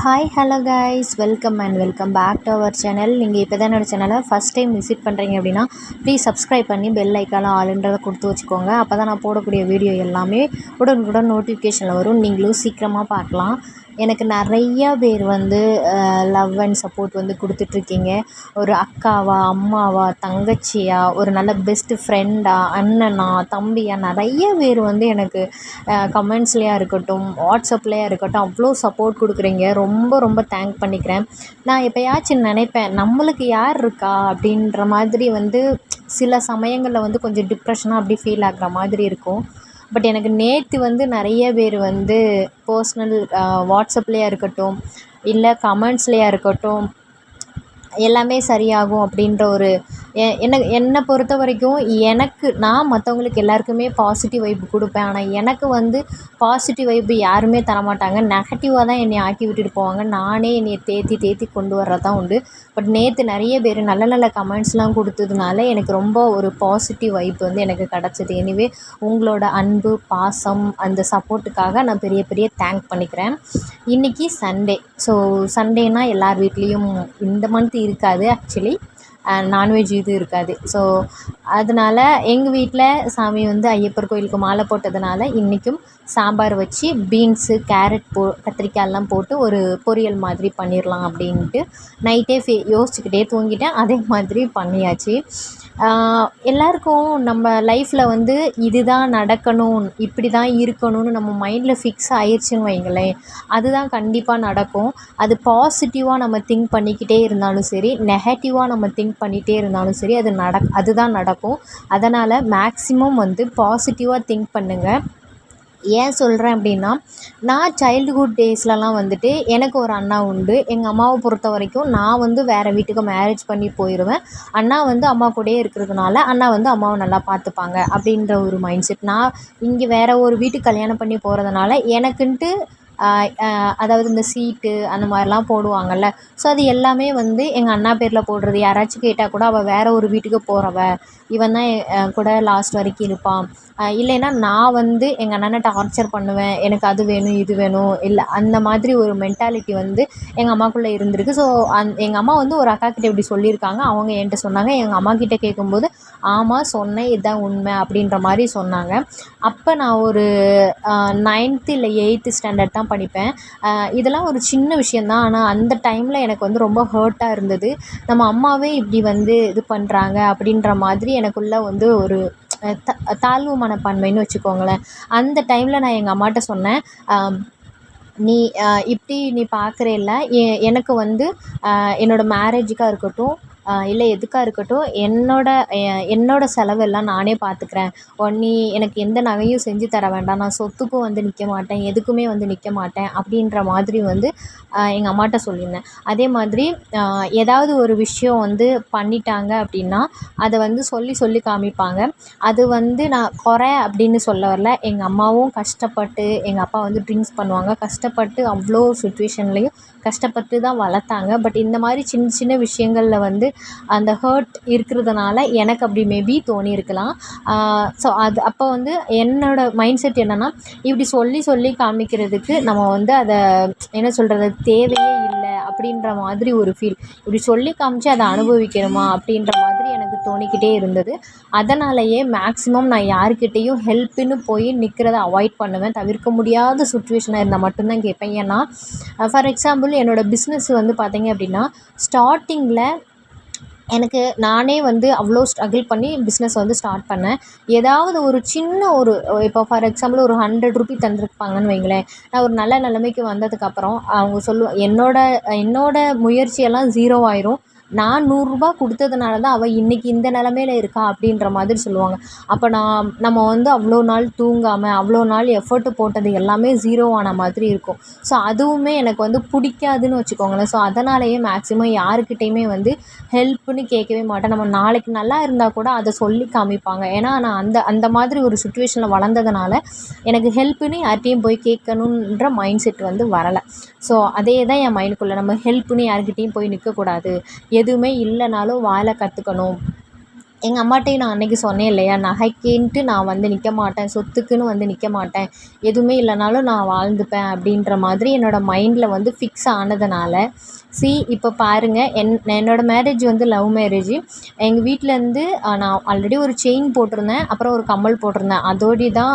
Hi hello guys welcome and welcome back to our channel நீங்கள் இப்போ தான் என்னோடய சேனலை ஃபஸ்ட் டைம் விசிட் பண்ணுறீங்க அப்படின்னா ப்ளீஸ் சப்ஸ்கிரைப் பண்ணி பெல் ஐக்கான ஆளுன்றதை கொடுத்து வச்சுக்கோங்க. அப்போ தான் நான் போடக்கூடிய வீடியோ எல்லாமே உடனுக்குடன் நோட்டிஃபிகேஷனில் வரும். நீங்களும் சீக்கிரமாக பார்க்கலாம். எனக்கு நிறையா பேர் வந்து லவ் அண்ட் சப்போர்ட் வந்து கொடுத்துட்ருக்கீங்க. ஒரு அக்காவாக அம்மாவாக தங்கச்சியாக ஒரு நல்ல பெஸ்ட்டு ஃப்ரெண்டாக அண்ணனா தம்பியாக நிறைய பேர் வந்து எனக்கு கமெண்ட்ஸ்லேயா இருக்கட்டும் வாட்ஸ்அப்லேயா இருக்கட்டும் அவ்வளோ சப்போர்ட் கொடுக்குறீங்க. ரொம்ப ரொம்ப தேங்க் பண்ணிக்கிறேன். நான் எப்போயாச்சும் நினைப்பேன் நம்மளுக்கு யார் இருக்கா அப்படின்ற மாதிரி வந்து சில சமயங்களில் வந்து கொஞ்சம் டிப்ரெஷனாக அப்படி ஃபீல் ஆகிற மாதிரி இருக்கும். பட் எனக்கு நேற்று வந்து நிறைய பேர் வந்து பர்ஸ்னல் வாட்ஸ்அப்லேயா இருக்கட்டும் இல்லை கமெண்ட்ஸ்லேயா இருக்கட்டும் எல்லாமே சரியாகும் அப்படின்ற ஒரு எ என்னை என்னை பொறுத்த வரைக்கும் எனக்கு நான் மற்றவங்களுக்கு எல்லாருக்குமே பாசிட்டிவ் வைப் கொடுப்பேன். ஆனால் எனக்கு வந்து பாசிட்டிவ் வைப்பு யாருமே தரமாட்டாங்க. நெகட்டிவாக தான் என்னை ஆக்கி விட்டுட்டு போவாங்க. நானே என்னை தேற்றி தேற்றி கொண்டு வர்றது தான் உண்டு. பட் நேற்று நிறைய பேர் நல்ல நல்ல கமெண்ட்ஸ்லாம் கொடுத்ததுனால எனக்கு ரொம்ப ஒரு பாசிட்டிவ் வைப் வந்து எனக்கு கிடச்சிது. எனிவே உங்களோட அன்பு பாசம் அந்த சப்போர்ட்டுக்காக நான் பெரிய பெரிய தேங்க் பண்ணிக்கிறேன். இன்றைக்கி சண்டே ஸோ சண்டேனால் எல்லார் வீட்லேயும் இந்த மந்த் இருக்காது ஆக்சுவலி நான்வெஜ் இது இருக்காது. ஸோ அதனால எங்கள் வீட்டில் சாமி வந்து ஐயப்பர் கோயிலுக்கு மாலை போட்டதுனால இன்றைக்கும் சாம்பார் வச்சு பீன்ஸு கேரட் போ கத்திரிக்காயெல்லாம் போட்டு ஒரு பொரியல் மாதிரி பண்ணிடலாம் அப்படின்ட்டு நைட்டே ஃபே யோசிச்சுக்கிட்டே தூங்கிட்டேன். அதே மாதிரி பண்ணியாச்சு. எல்லாருக்கும் நம்ம லைஃப்பில் வந்து இது தான் நடக்கணும் இப்படி தான் இருக்கணும்னு நம்ம மைண்டில் ஃபிக்ஸ் ஆயிடுச்சுன்னு வைங்களேன். அதுதான் கண்டிப்பாக நடக்கும். அது பாசிட்டிவாக நம்ம திங்க் பண்ணிக்கிட்டே இருந்தாலும் சரி நெகட்டிவாக நம்ம திங்க் பண்ணிகிட்டே இருந்தாலும் சரி அது நட அதுதான் நடக்கும். அதனால் மேக்ஸிமம் வந்து பாசிட்டிவாக திங்க் பண்ணுங்கள் ஏன் சொல்கிறேன் அப்படின்னா நான் சைல்டுஹுட் டேஸ்லலாம் வந்துட்டு எனக்கு ஒரு அண்ணா உண்டு. எங்கள் அம்மாவை பொறுத்த வரைக்கும் நான் வந்து வேறு வீட்டுக்கு மேரேஜ் பண்ணி போயிடுவேன் அண்ணா வந்து அம்மா கூடயே இருக்கிறதுனால அண்ணா வந்து அம்மாவை நல்லா பார்த்துப்பாங்க அப்படின்ற ஒரு மைண்ட் செட் நான் இங்கே வேறு ஒரு வீட்டுக்கு கல்யாணம் பண்ணி போகிறதுனால எனக்குன்ட்டு அதாவது இந்த சீட்டு அந்த மாதிரிலாம் போடுவாங்கல்ல. ஸோ அது எல்லாமே வந்து எங்கள் அண்ணா பேரில் போடுறது. யாராச்சும் கேட்டால் கூட அவள் வேறு ஒரு வீட்டுக்கு போகிறவ இவன் தான் என் கூட லாஸ்ட் வரைக்கும் இருப்பான். இல்லைன்னா நான் வந்து எங்கள் அண்ணனை டார்ச்சர் பண்ணுவேன். எனக்கு அது வேணும் இது வேணும். இல்லை அந்த மாதிரி ஒரு மென்டாலிட்டி வந்து எங்கள் அம்மாக்குள்ளே இருந்திருக்கு. ஸோ அந் எங்கள் அம்மா வந்து ஒரு அக்கா கிட்டே இப்படி சொல்லியிருக்காங்க. அவங்க என்கிட்ட சொன்னாங்க. எங்கள் அம்மாக்கிட்ட கேட்கும்போது ஆமாம் சொன்னேன். இதுதான் உண்மை. அப்படின்ற மாதிரி சொன்னாங்க. அப்போ நான் ஒரு நைன்த்து இல்லை எயித்து ஸ்டாண்டர்ட் தான் படிப்பேன். இதெல்லாம் ஒரு சின்ன விஷயந்தான் ஆனால் அந்த டைமில் எனக்கு வந்து ரொம்ப ஹர்ட்டாக இருந்தது. நம்ம அம்மாவே இப்படி வந்து இது பண்ணுறாங்க அப்படின்ற மாதிரி எனக்குள்ளே வந்து ஒரு த தாழ்வு மனப்பான்மைன்னு வச்சுக்கோங்களேன். அந்த டைமில் நான் எங்கள் அம்மாட்ட சொன்னேன். நீ இப்படி நீ பார்க்குறேல்ல எ எனக்கு வந்து என்னோடய மேரேஜுக்காக இருக்கட்டும் இல்லை எதுக்காக இருக்கட்டும் என்னோடய என்னோடய செலவெல்லாம் நானே பார்த்துக்கிறேன் நீ எனக்கு எந்த நகையும் செஞ்சு தர வேண்டாம். நான் சொத்துக்கும் வந்து நிற்க மாட்டேன். எதுக்குமே வந்து நிற்க மாட்டேன் அப்படின்ற மாதிரி வந்து எங்கள் அம்மாட்ட சொல்லியிருந்தேன். அதே மாதிரி ஏதாவது ஒரு விஷயம் வந்து பண்ணிட்டாங்க அப்படின்னா அதை வந்து சொல்லி சொல்லி காமிப்பாங்க. அது வந்து நான் குறை அப்படின்னு சொல்ல வரல. எங்கள் அம்மாவும் கஷ்டப்பட்டு எங்கள் அப்பா வந்து ட்ரிங்க்ஸ் பண்ணுவாங்க. கஷ்டப்பட்டு அவ்வளோ சுச்சுவேஷன்லேயும் கஷ்டப்பட்டு தான் வளர்த்தாங்க. பட் இந்த மாதிரி சின்ன சின்ன விஷயங்களில் வந்து அந்த ஹர்ட் இருக்கிறதுனால எனக்கு அப்படி மேபி தோணியிருக்கலாம். ஸோ அது அப்போ வந்து என்னோடய மைண்ட் செட் என்னென்னா இப்படி சொல்லி சொல்லி காமிக்கிறதுக்கு நம்ம வந்து அதை என்ன சொல்கிறது தேவையே இல்லை அப்படின்ற மாதிரி ஒரு ஃபீல் இப்படி சொல்லி காமிச்சு அதை அனுபவிக்கணுமா அப்படின்ற மாதிரி எனக்கு தோணிக்கிட்டே இருந்தது. அதனாலேயே மேக்ஸிமம் நான் யாருக்கிட்டேயும் ஹெல்ப்புன்னு போய் நிற்கிறத அவாய்ட் பண்ணுவேன். தவிர்க்க முடியாத சுச்சுவேஷனாக இருந்தால் மட்டும்தான் கேட்பேன். ஏன்னா ஃபார் எக்ஸாம்பிள் என்னோடய பிஸ்னஸ் வந்து பார்த்தீங்க அப்படின்னா ஸ்டார்டிங்கில் எனக்கு நானே வந்து அவ்வளோ ஸ்ட்ரகிள் பண்ணி பிஸ்னஸ் வந்து ஸ்டார்ட் பண்ணேன். ஏதாவது ஒரு சின்ன ஒரு இப்போ ஃபார் எக்ஸாம்பிள் ஒரு ஹண்ட்ரட் ருபி தந்திருப்பாங்கன்னு வைங்களேன். நான் ஒரு நல்ல நிலைமைக்கு வந்ததுக்கப்புறம் அவங்க சொல்லுவேன் என்னோடய என்னோடய முயற்சியெல்லாம் ஜீரோ ஆயிரும். நான் நூறுரூபா கொடுத்ததுனால தான் அவள் இன்றைக்கி இந்த நிலமையில இருக்கா அப்படின்ற மாதிரி சொல்லுவாங்க. அப்போ நான் நம்ம வந்து அவ்வளோ நாள் தூங்காமல் அவ்வளோ நாள் எஃபர்ட்டு போட்டது எல்லாமே ஜீரோ ஆன மாதிரி இருக்கும். ஸோ அதுவுமே எனக்கு வந்து பிடிக்காதுன்னு வச்சுக்கோங்களேன். ஸோ அதனாலேயே மேக்ஸிமம் யாருக்கிட்டேயுமே வந்து ஹெல்ப்புன்னு கேட்கவே மாட்டேன். நம்ம நாளைக்கு நல்லா இருந்தால் கூட அதை சொல்லி காமிப்பாங்க. ஏன்னா நான் அந்த அந்த மாதிரி ஒரு சுச்சுவேஷனில் வளர்ந்ததுனால எனக்கு ஹெல்ப்புன்னு யார்கிட்டையும் போய் கேட்கணுன்ற மைண்ட் செட் வந்து வரலை. ஸோ அதே தான் என் மைண்டுக்குள்ளே நம்ம ஹெல்ப்புன்னு யாருக்கிட்டேயும் போய் நிற்கக்கூடாது எதுவுமே இல்லைனாலும் வாழ கற்றுக்கணும் எங்கள் அம்மாட்டையும் நான் அன்றைக்கி சொன்னேன் இல்லையா நகைக்குன்ட்டு நான் வந்து நிற்க மாட்டேன் சொத்துக்குன்னு வந்து நிற்க மாட்டேன் எதுவுமே இல்லைனாலும் நான் வாழ்ந்துப்பேன் அப்படின்ற மாதிரி என்னோடய மைண்டில் வந்து ஃபிக்ஸ் ஆனதுனால சி இப்போ பாருங்கள் என் என்னோடய மேரேஜ் வந்து லவ் மேரேஜ் எங்கள் வீட்டிலேருந்து நான் ஆல்ரெடி ஒரு செயின் போட்டிருந்தேன் அப்புறம் ஒரு கம்மல் போட்டிருந்தேன் அதோடி தான்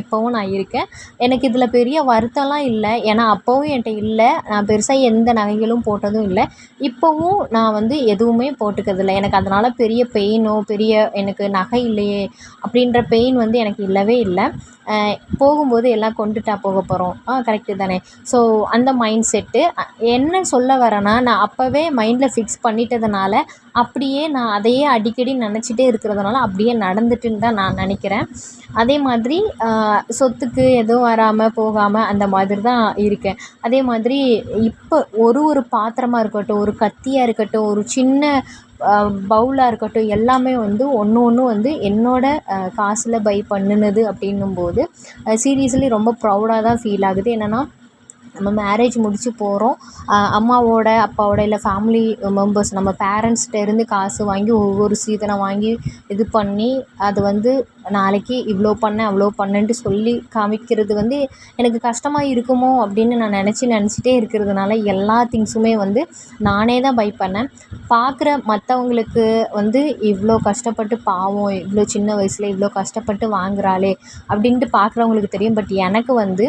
இப்போவும் நான் இருக்கேன். எனக்கு இதில் பெரிய வருத்தம்லாம் இல்லை ஏன்னா அப்போவும் என்கிட்ட இல்லை நான் பெருசாக எந்த நகைகளும் போட்டதும் இல்லை இப்போவும் நான் வந்து எதுவுமே போட்டுக்கிறதில்ல எனக்கு அதனால் பெரிய பெயினோ பெரிய எனக்கு நகை இல்லையே அப்படின்ற பெயின் வந்து எனக்கு இல்லவே இல்லை. போகும்போது எல்லாம் கொண்டுட்டா போக போகிறோம் ஆ கரெக்டு தானே. ஸோ அந்த மைண்ட் செட்டு என்ன சொல்ல வரேன்னா நான் அப்போவே மைண்டில் ஃபிக்ஸ் பண்ணிட்டதுனால அப்படியே நான் அதையே அடிக்கடி நினச்சிட்டே இருக்கிறதுனால அப்படியே நடந்துட்டுன்னு தான் நான் நினைக்கிறேன். அதே மாதிரி சொத்துக்கு எதுவும் வராமல் போகாமல் அந்த மாதிரி தான் இருக்கேன். அதே மாதிரி இப்போ ஒரு ஒரு பாத்திரமாக இருக்கட்டும் ஒரு கத்தியாக இருக்கட்டும் ஒரு சின்ன பவுலாக இருக்கட்டும் எல்லாமே வந்து ஒன்று ஒன்று வந்து என்னோடய காசில் பை பண்ணுனது அப்படின்னும்போது சீரியஸ்லி ரொம்ப ப்ரௌடாக தான் ஃபீல் ஆகுது. என்னென்னா நம்ம மேரேஜ் முடித்து போகிறோம் அம்மாவோட அப்பாவோட இல்லை ஃபேமிலி மெம்பர்ஸ் நம்ம பேரண்ட்ஸ்கிட்ட இருந்து காசு வாங்கி ஒவ்வொரு சீதனை வாங்கி இது பண்ணி அது வந்து நாளைக்கு இவ்வளோ பண்ணேன் அவ்வளோ பண்ணேன்ட்டு சொல்லி காமிக்கிறது வந்து எனக்கு கஷ்டமாக இருக்குமோ அப்படின்னு நான் நினச்சி நினச்சிட்டே இருக்கிறதுனால எல்லா திங்ஸுமே வந்து நானே தான் பை பண்ணேன். பார்க்குற மற்றவங்களுக்கு வந்து இவ்வளோ கஷ்டப்பட்டு பாவம் இவ்வளோ சின்ன வயசில் இவ்வளோ கஷ்டப்பட்டு வாங்குறாளே அப்படின்ட்டு பார்க்குறவங்களுக்கு தெரியும். பட் எனக்கு வந்து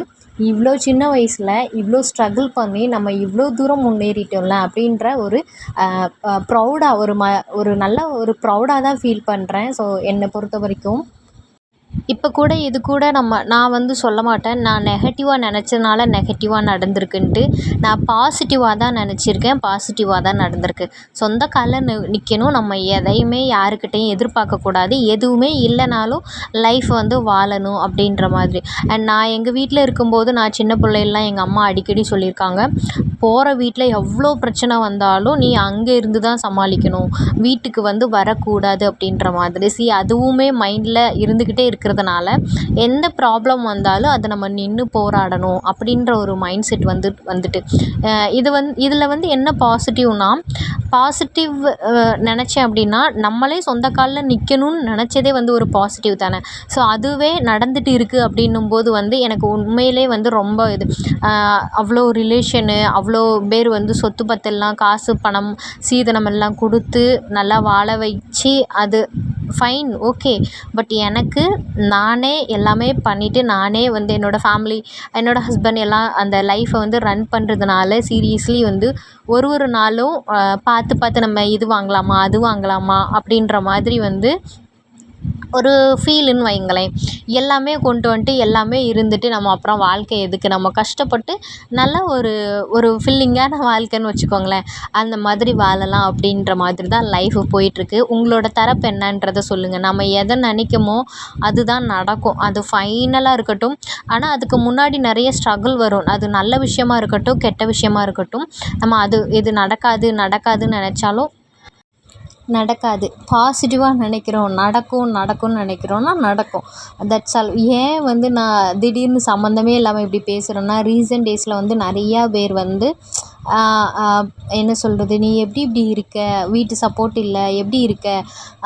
இவ்வளோ சின்ன வயசில் இவ்வளோ ஸ்ட்ரகிள் பண்ணி நம்ம இவ்வளோ தூரம் முன்னேறிட்டோம்ல அப்படின்ற ஒரு ப்ரௌடாக ஒரு ம ஒரு நல்ல ஒரு ப்ரௌடாக தான் ஃபீல் பண்ணுறேன் ஸோ என்னை பொறுத்த வரைக்கும் இப்போ கூட இது கூட நம்ம நான் வந்து சொல்ல மாட்டேன். நான் நெகட்டிவாக நினச்சதுனால நெகட்டிவாக நடந்திருக்குன்ட்டு நான் பாசிட்டிவாக தான் நினச்சிருக்கேன். பாசிட்டிவாக தான் நடந்திருக்கு. சொந்த காலில் நி நிற்கணும் நம்ம எதையுமே யாருக்கிட்டேயும் எதிர்பார்க்கக்கூடாது எதுவுமே இல்லைனாலும் லைஃப் வந்து வாழணும் அப்படின்ற மாதிரி. அண்ட் நான் எங்கள் வீட்டில் இருக்கும்போது நான் சின்ன பிள்ளைலாம் எங்கள் அம்மா அடிக்கடி சொல்லியிருக்காங்க போகிற வீட்டில் எவ்வளோ பிரச்சனை வந்தாலும் நீ அங்கே இருந்து தான் சமாளிக்கணும். வீட்டுக்கு வந்து வரக்கூடாது அப்படின்ற மாதிரி. சி அதுவுமே மைண்டில் இருந்துக்கிட்டே இருக்குது இருக்கிறதுனால எந்த ப்ராப்ளம் வந்தாலும் அதை நம்ம நின்று போராடணும் அப்படின்ற ஒரு மைண்ட் செட் வந்து வந்துட்டு. இது வந்து இதில் வந்து என்ன பாசிட்டிவ்னால் பாசிட்டிவ் நினச்சேன் அப்படின்னா நம்மளே சொந்த காலில் நிற்கணும்னு நினச்சதே வந்து ஒரு பாசிட்டிவ் தானே. ஸோ அதுவே நடந்துட்டு இருக்குது அப்படின்னும் போது வந்து எனக்கு உண்மையிலே வந்து ரொம்ப இது. அவ்வளோ ரிலேஷனு அவ்வளோ பேர் வந்து சொத்து பத்தெல்லாம் காசு பணம் சீதனம் எல்லாம் கொடுத்து நல்லா வாழ வச்சு அது ஃபைன் ஓகே பட் எனக்கு நானே எல்லாமே பண்ணிவிட்டு நானே வந்து என்னோடய ஃபேமிலி என்னோடய ஹஸ்பண்ட் எல்லாம் அந்த லைஃப்பை வந்து ரன் பண்ணுறதுனால சீரியஸ்லி வந்து ஒரு ஒரு நாளும் பார்த்து பார்த்து நம்ம இது வாங்கலாமா அது வாங்கலாமா அப்படின்ற மாதிரி வந்து ஒரு ஃபீலுன்னு வைங்களேன் எல்லாமே கொண்டு வந்துட்டு எல்லாமே இருந்துட்டு நம்ம அப்புறம் வாழ்க்கை எதுக்கு? நம்ம கஷ்டப்பட்டு நல்ல ஒரு ஒரு ஃபில்லிங்கான வாழ்க்கைன்னு வச்சுக்கோங்களேன். அந்த மாதிரி வாழலாம் அப்படின்ற மாதிரி தான் லைஃப் போயிட்டுருக்கு. உங்களோட தரப்பு என்னன்றதை சொல்லுங்கள் நம்ம எதை நினைக்கமோ அதுதான் நடக்கும். அது ஃபைனலாக இருக்கட்டும். ஆனால் அதுக்கு முன்னாடி நிறைய ஸ்ட்ரகிள் வரும். அது நல்ல விஷயமா இருக்கட்டும் கெட்ட விஷயமா இருக்கட்டும். நம்ம அது இது நடக்காது நடக்காதுன்னு நினச்சாலும் நடக்காது. பாசிட்டிவாக நினைக்கிறோம் நடக்கும் நடக்கும்னு நினைக்கிறோன்னா நடக்கும். தட்ஸ் ஆல் ஏன் வந்து நான் திடீர்னு சம்மந்தமே இல்லாமல் இப்படி பேசுகிறேன்னா ரீசன்ட் டேஸில் வந்து நிறையா பேர் வந்து என்ன சொல்கிறது நீ எப்படி இப்படி இருக்க? வீட்டு சப்போர்ட் இல்லை. எப்படி இருக்க?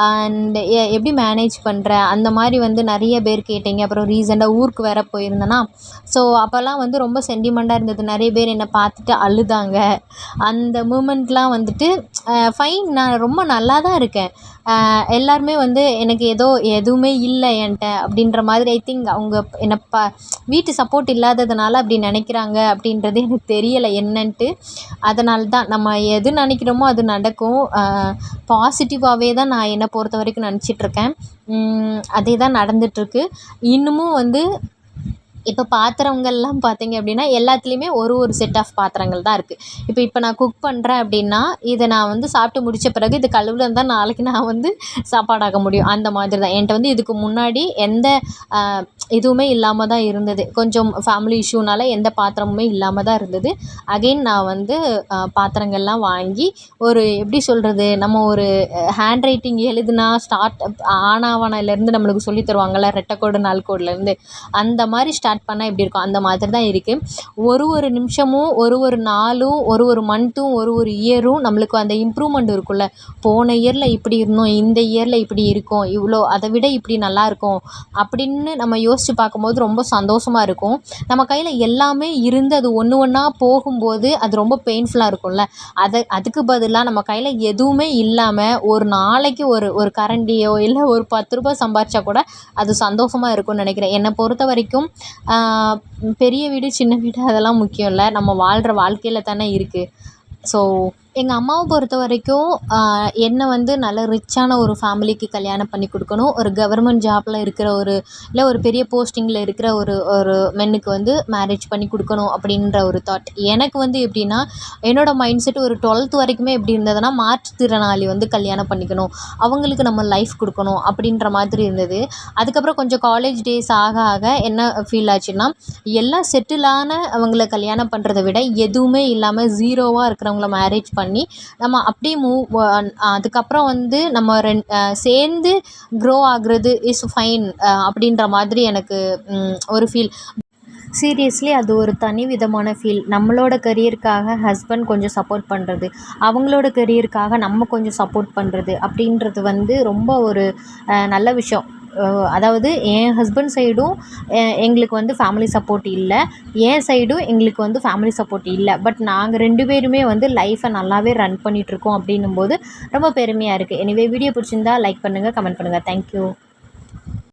அண்ட் எ எப்படி மேனேஜ் பண்ணுற அந்த மாதிரி வந்து நிறைய பேர் கேட்டீங்க. அப்புறம் ரீசெண்டாக ஊருக்கு வேறு போயிருந்தேனா ஸோ அப்போல்லாம் வந்து ரொம்ப சென்டிமெண்ட்டாக இருந்தது. நிறைய பேர் என்னை பார்த்துட்டு அழுதாங்க. அந்த மூமெண்ட்லாம் வந்துட்டு ஃபைன் நான் ரொம்ப நல்லா தான் இருக்கேன். எல்லாருமே வந்து எனக்கு ஏதோ எதுவுமே இல்லை என்கிட்ட அப்படின்ற மாதிரி ஐ திங்க் அவங்க என்னை ப வீட்டு சப்போர்ட் இல்லாததுனால அப்படி நினைக்கிறாங்க அப்படின்றது எனக்கு தெரியலை என்னன்ட்டு. அதனால தான் நம்ம எது நினைக்கிறோமோ அது நடக்கும். பாசிட்டிவாகவே தான் நான் என்னை பொறுத்த வரைக்கும் நினச்சிட்ருக்கேன் அதே தான் நடந்துகிட்ருக்கு இன்னமும் வந்து இப்போ பாத்திரங்கள்லாம் பார்த்தீங்க அப்படின்னா எல்லாத்துலேயுமே ஒரு ஒரு செட் ஆஃப் பாத்திரங்கள் தான் இருக்குது இப்போ இப்போ நான் குக் பண்ணுறேன் அப்படின்னா இதை நான் வந்து சாப்பிட்டு முடித்த பிறகு இது கழுவுல தான் நாளைக்கு நான் வந்து சாப்பாடாக்க முடியும். அந்த மாதிரி தான். என்கிட்ட வந்து இதுக்கு முன்னாடி எந்த எதுவுமே இல்லாமல் தான் இருந்தது. கொஞ்சம் ஃபேமிலி இஷ்யூனால் எந்த பாத்திரமுமே இல்லாமல் தான் இருந்தது. அகைன் நான் வந்து பாத்திரங்கள்லாம் வாங்கி ஒரு எப்படி சொல்கிறது நம்ம ஒரு ஹேண்ட் ரைட்டிங் எழுதுனா ஸ்டார்ட் ஆனாவானாலேருந்து நம்மளுக்கு சொல்லி தருவாங்கள்ல ரெட்டைக்கோடு நால்கோடுலேருந்து அந்த மாதிரி ஸ்டார்ட் பண்ணால் எப்படி இருக்கும்? அந்த மாதிரி தான் இருக்குது ஒரு ஒரு நிமிஷமும் ஒரு ஒரு நாளும் ஒரு ஒரு மந்த்தும் ஒரு ஒரு இயரும் நம்மளுக்கு அந்த இம்ப்ரூவ்மெண்ட் இருக்கும்ல. போன இயரில் இப்படி இருந்தோம் இந்த இயரில் இப்படி இருக்கோம் இவ்வளோ அதை விட இப்படி நல்லாயிருக்கும் அப்படின்னு நம்ம யோ யோசித்து பார்க்கும்போது ரொம்ப சந்தோஷமாக இருக்கும். நம்ம கையில் எல்லாமே இருந்து அது ஒன்று ஒன்றா போகும்போது அது ரொம்ப பெயின்ஃபுல்லாக இருக்கும்ல. அதை அதுக்கு பதிலாக நம்ம கையில் எதுவுமே இல்லாமல் ஒரு நாளைக்கு ஒரு ஒரு கரண்டியோ இல்லை ஒரு பத்து ரூபாய் சம்பாரிச்சா கூட அது சந்தோஷமாக இருக்கும்னு நினைக்கிறேன். என்னை பொறுத்த வரைக்கும் பெரிய வீடு சின்ன வீடு அதெல்லாம் முக்கியம் இல்லை. நம்ம வாழ்கிற வாழ்க்கையில் தானே இருக்குது ஸோ எங்கள் அம்மாவை பொறுத்த வரைக்கும் என்னை வந்து நல்ல ரிச்சான ஒரு ஃபேமிலிக்கு கல்யாணம் பண்ணி கொடுக்கணும். ஒரு கவர்மெண்ட் ஜாப்பில் இருக்கிற ஒரு இல்லை ஒரு பெரிய போஸ்டிங்கில் இருக்கிற ஒரு ஒரு மென்னுக்கு வந்து மேரேஜ் பண்ணி கொடுக்கணும் அப்படின்ற ஒரு தாட் எனக்கு வந்து எப்படின்னா என்னோடய மைண்ட் செட் ஒரு டுவெல்த் வரைக்குமே எப்படி இருந்ததுன்னா மாற்றுத்திறனாளி வந்து கல்யாணம் பண்ணிக்கணும். அவங்களுக்கு நம்ம லைஃப் கொடுக்கணும் அப்படின்ற மாதிரி இருந்தது. அதுக்கப்புறம் கொஞ்சம் காலேஜ் டேஸ் ஆக ஆக என்ன ஃபீல் ஆச்சுன்னா எல்லாம் செட்டிலான அவங்கள கல்யாணம் பண்ணுறத விட எதுவுமே இல்லாமல் ஜீரோவாக இருக்கிறவங்கள மேரேஜ் பண்ணி நம்ம அப்படியே மூவ் அதுக்கப்புறம் வந்து நம்ம ரெண் சேர்ந்து க்ரோ ஆகுறது இஸ் ஃபைன் அப்படின்ற மாதிரி எனக்கு ஒரு ஃபீல் சீரியஸ்லி அது ஒரு தனி விதமான ஃபீல் நம்மளோட கரியருக்காக ஹஸ்பண்ட் கொஞ்சம் சப்போர்ட் பண்ணுறது அவங்களோட கரியருக்காக நம்ம கொஞ்சம் சப்போர்ட் பண்ணுறது அப்படின்றது வந்து ரொம்ப ஒரு நல்ல விஷயம். அதாவது என் ஹஸ்பண்ட் சைடும் எங்களுக்கு வந்து ஃபேமிலி சப்போர்ட் இல்லை. என் சைடும் எங்களுக்கு வந்து ஃபேமிலி சப்போர்ட் இல்லை. பட் நாங்கள் ரெண்டு பேருமே வந்து லைஃப்பை நல்லாவே ரன் பண்ணிகிட்ருக்கோம் அப்படின்னும் போது ரொம்ப பெருமையாக இருக்குது எனிவே வீடியோ பிடிச்சிருந்தா லைக் பண்ணுங்கள் கமெண்ட் பண்ணுங்கள் தேங்க்யூ